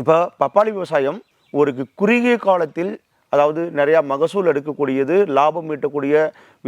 இப்போ பப்பாளி விவசாயம் ஒரு குறுகிய காலத்தில் அதாவது நிறையா மகசூல் எடுக்கக்கூடியது லாபம் ஈட்டக்கூடிய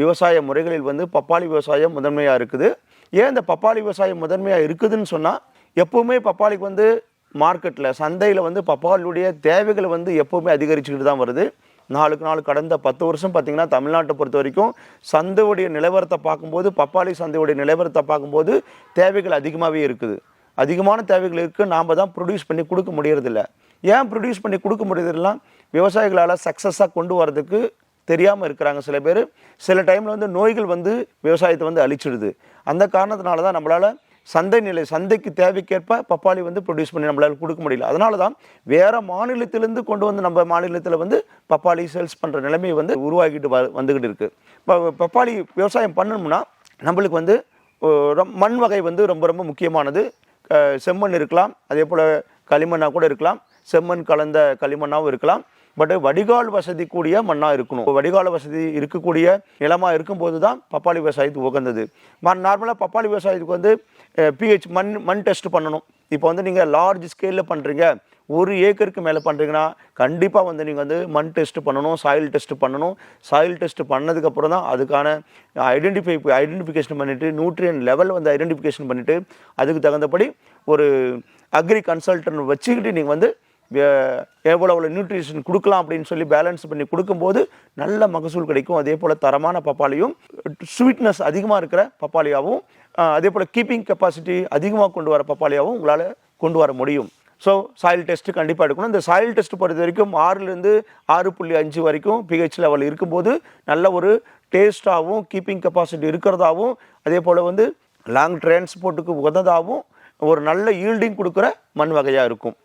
விவசாய முறைகளில் வந்து பப்பாளி விவசாயம் முதன்மையாக இருக்குது. ஏன் இந்த பப்பாளி விவசாயம் முதன்மையாக இருக்குதுன்னு சொன்னால் எப்போவுமே பப்பாளிக்கு வந்து மார்க்கெட்டில் சந்தையில் வந்து பப்பாளியுடைய தேவைகள் வந்து எப்போவுமே அதிகரிச்சுக்கிட்டு தான் வருது. நாளுக்கு நாள் கடந்த பத்து வருஷம் பார்த்திங்கன்னா தமிழ்நாட்டை பொறுத்த வரைக்கும் சந்தையுடைய நிலவரத்தை பார்க்கும்போது பப்பாளி சந்தையுடைய நிலவரத்தை பார்க்கும்போது தேவைகள் அதிகமாகவே இருக்குது. அதிகமான தேவைகள் இருக்குது நாம் தான் ப்ரொடியூஸ் பண்ணி கொடுக்க முடியறதில்ல. ஏன் ப்ரொடியூஸ் பண்ணி கொடுக்க முடியறதில்ல விவசாயிகளால் சக்ஸஸாக கொண்டு வரதுக்கு தெரியாமல் இருக்கிறாங்க சில பேர். சில டைமில் வந்து நோய்கள் வந்து விவசாயத்தை வந்து அழிச்சிடுது. அந்த காரணத்தினால தான் நம்மளால் சந்தை நிலை சந்தைக்கு தேவைக்கேற்ப பப்பாளி வந்து ப்ரொடியூஸ் பண்ணி நம்மளால் கொடுக்க முடியல. அதனால தான் வேறு மாநிலத்திலேருந்து கொண்டு வந்து நம்ம மாநிலத்தில் வந்து பப்பாளி சேல்ஸ் பண்ணுற நிலைமை வந்து உருவாகிட்டு வ வந்துக்கிட்டு இருக்குது இப்போ பப்பாளி விவசாயம் பண்ணணும்னா நம்மளுக்கு வந்து மண் வகை வந்து ரொம்ப ரொம்ப முக்கியமானது. செம்மண் இருக்கலாம். அதே போல் களிமண்ணாக கூட இருக்கலாம். செம்மண் கலந்த களிமண்ணாகவும் இருக்கலாம். பட் வடிகால் வசதி கூடிய மண்ணாக இருக்கணும். வடிகால் வசதி இருக்கக்கூடிய நிலமாக இருக்கும்போது தான் பப்பாளி விவசாயத்துக்கு உகந்தது. நார்மலாக பப்பாளி விவசாயத்துக்கு வந்து பிஹெச் மண் மண் டெஸ்ட் பண்ணணும். இப்போ வந்து நீங்கள் லார்ஜ் ஸ்கேலில் பண்ணுறீங்க ஒரு ஏக்கருக்கு மேலே பண்ணுறீங்கன்னா கண்டிப்பாக வந்து நீங்கள் வந்து மண் டெஸ்ட் பண்ணணும் சாயில் டெஸ்ட் பண்ணணும். சாயில் டெஸ்ட் பண்ணதுக்கப்புறம் தான் அதுக்கான ஐடென்டிஃபை ஐடென்டிஃபிகேஷன் பண்ணிவிட்டு நியூட்ரியன் லெவல் வந்து ஐடென்டிஃபிகேஷன் பண்ணிவிட்டு அதுக்கு தகுந்தபடி ஒரு அக்ரி கன்சல்டன்ட் வச்சுக்கிட்டு நீங்கள் வந்து எவ்வளோ எவ்வளோ நியூட்ரிஷன் கொடுக்கலாம் அப்படின்னு சொல்லி பேலன்ஸ் பண்ணி கொடுக்கும்போது நல்ல மகசூல் கிடைக்கும். அதே போல் தரமான பப்பாளியும் ஸ்வீட்னஸ் அதிகமாக இருக்கிற பப்பாளியாகவும் அதே போல் கீப்பிங் கெப்பாசிட்டி அதிகமாக கொண்டு வர பப்பாளியாகவும் உங்களால் கொண்டு வர முடியும். ஸோ சாயில் டெஸ்ட்டு கண்டிப்பாக எடுக்கணும். இந்த சாயில் டெஸ்ட் பொறுத்த வரைக்கும் ஆறுலேருந்து ஆறு புள்ளி அஞ்சு வரைக்கும் பிஹெச் லெவல் இருக்கும்போது நல்ல ஒரு டேஸ்ட்டாகவும் கீப்பிங் கெப்பாசிட்டி இருக்கிறதாவும் அதே போல் வந்து லாங் டிரான்ஸ்போர்ட்டுக்கு உகந்ததாகவும் ஒரு நல்ல ஈல்டிங் கொடுக்குற மண் வகையாக இருக்கும்.